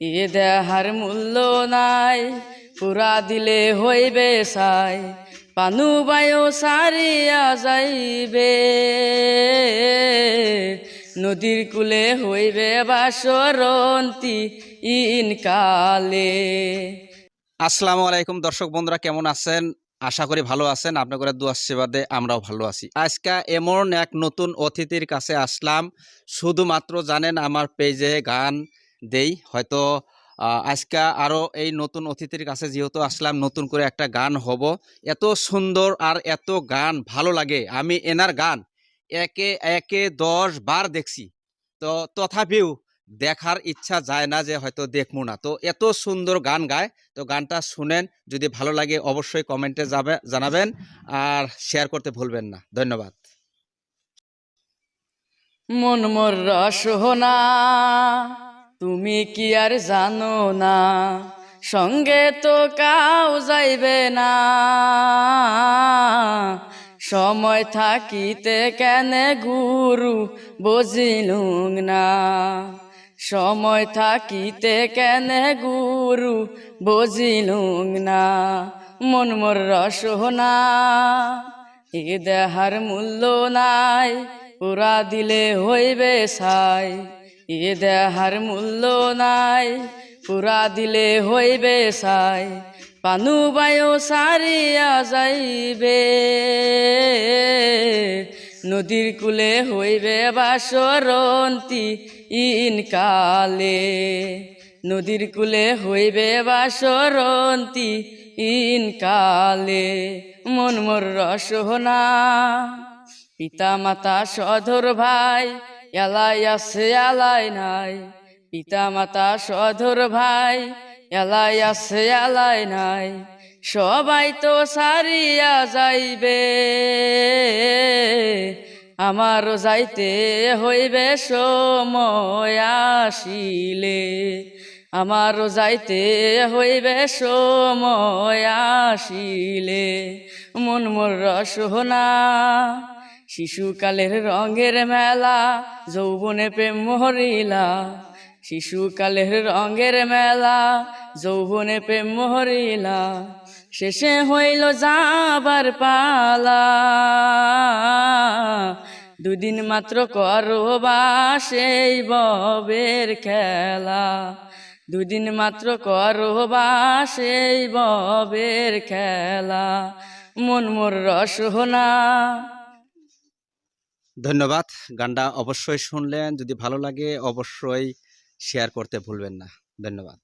এ দেহার মূল্য নাই, পুরা দিলে হইবে সাই, পানু বায়ু সারিয়া যাইবে। নদীর কুলে হইবে বাসরন্তি ইন কালে আসসালামু আলাইকুম দর্শক বন্ধুরা, কেমন আছেন? আশা করি ভালো আছেন। আপনাদের দু আশীর্বাদে আমরাও ভালো আছি। আজকে এমন এক নতুন অতিথির কাছে আসলাম। শুধুমাত্র জানেন আমার পেজে গান দেই। হয়তো আজকে আরও এই নতুন অতিথির কাছে যেহেতু আসলাম, নতুন করে একটা গান হব। এত সুন্দর আর এত গান ভালো লাগে। আমি এনার গান একে একে দশ বার দেখছি। তো তথাপিও দেখার ইচ্ছা যায় না যে হয়তো দেখব না। তো এত সুন্দর গান গায়। তো গানটা শুনেন, যদি ভালো লাগে অবশ্যই কমেন্টে যাবে, জানাবেন আর শেয়ার করতে ভুলবেন না। ধন্যবাদ। মন মোর রসনা তুমি কি আর জানো না? সঙ্গে তো কাউ যাইবে না। সময় থাকিতে কেনে গুরু বুঝিলুং না। সময় থাকিতে কেনে গুরু বুঝিলুং না। মন মোর রসনা এ দেহার মূল্য নাই, পুরা দিলে হইবে সাই এ দেহার মূল্য নাই, পুরা দিলে হইবে সাই, পানু বায়ু সারিয়া যাইবে। নদীর কুলে হইবে বাসরন্তি ইন কালে নদীর কুলে হইবে বাসরন্তি ইন কালে মন মোর রসনা পিতা মাতা সধর ভাই এলাই আছে, এলাই নাই। পিতা মাতা সধর ভাই, এলাই আছে, এলাই নাই। সবাই তো সারিয়া যাইবে। আমারও যাইতে হইবে সময় আসিলে। আমারও যাইতে হইবে সময় আসিলে। মন মোর রসনা শিশুকালের রঙের মেলা, যৌবনে প্রেম মহরিলা। শিশুকালের রঙের মেলা, যৌবনে প্রেম মহরিলা। শেষে হইল যাবার পালা। দুদিন মাত্র করো বা সেই ববের খেলা। দুদিন মাত্র করো বা সেই ববের খেলা। মন মোর রসনা ধন্যবাদ। গানটা অবশ্যই শুনলেন যদি ভালো লাগে অবশ্যই শেয়ার করতে ভুলবেন না। ধন্যবাদ।